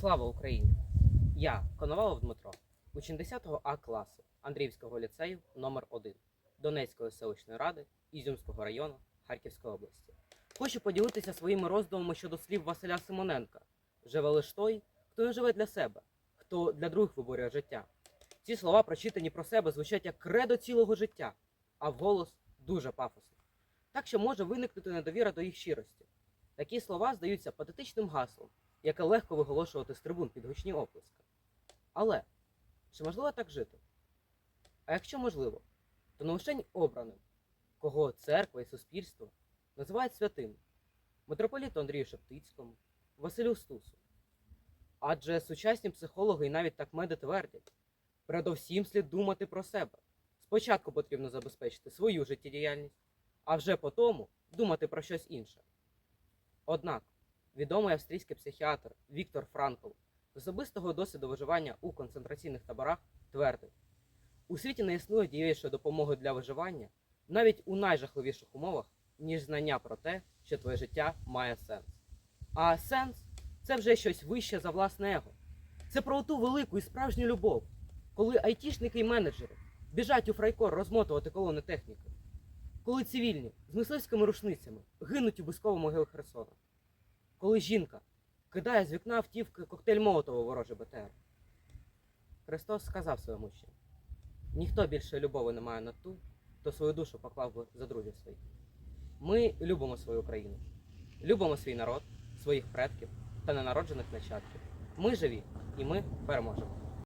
Слава Україні! Я, Коновалов Дмитро, учень 10 А класу Андріївського ліцею номер 1 Донецької селищної ради Ізюмського району Харківської області. Хочу поділитися своїми роздумами щодо слів Василя Симоненка. Живе лиш той, хто не живе для себе, хто для других виборює життя. Ці слова, прочитані про себе, звучать як кредо цілого життя, а вголос дуже пафосно. Так що може виникнути недовіра до їх щирості. Такі слова здаються патетичним гаслом, яке легко виголошувати з трибун під гучні оплески. Але чи можливо так жити? А якщо можливо, то не лише обраним, кого церква і суспільство називають святим митрополіту Андрію Шептицькому, Василю Стусу. Адже сучасні психологи і навіть так меди твердять, передовсім слід думати про себе. Спочатку потрібно забезпечити свою життєдіяльність, а вже по тому думати про щось інше. Однак, відомий австрійський психіатр Віктор Франкл з особистого досвіду виживання у концентраційних таборах твердить: у світі не існує дієвішої допомоги для виживання навіть у найжахливіших умовах, ніж знання про те, що твоє життя має сенс. А сенс це вже щось вище за власне его. Це про ту велику і справжню любов, коли айтішники і менеджери біжать у фрайкор розмотувати колони техніки, коли цивільні з мисливськими рушницями гинуть у бусковому могил Херсона, коли жінка кидає з вікна автівки коктейль Молотова вороже БТР. Христос сказав своєму учням, ніхто більше любові не має на ту, хто свою душу поклав би за друзів своїх. Ми любимо свою країну, любимо свій народ, своїх предків та ненароджених нащадків. Ми живі і ми переможемо.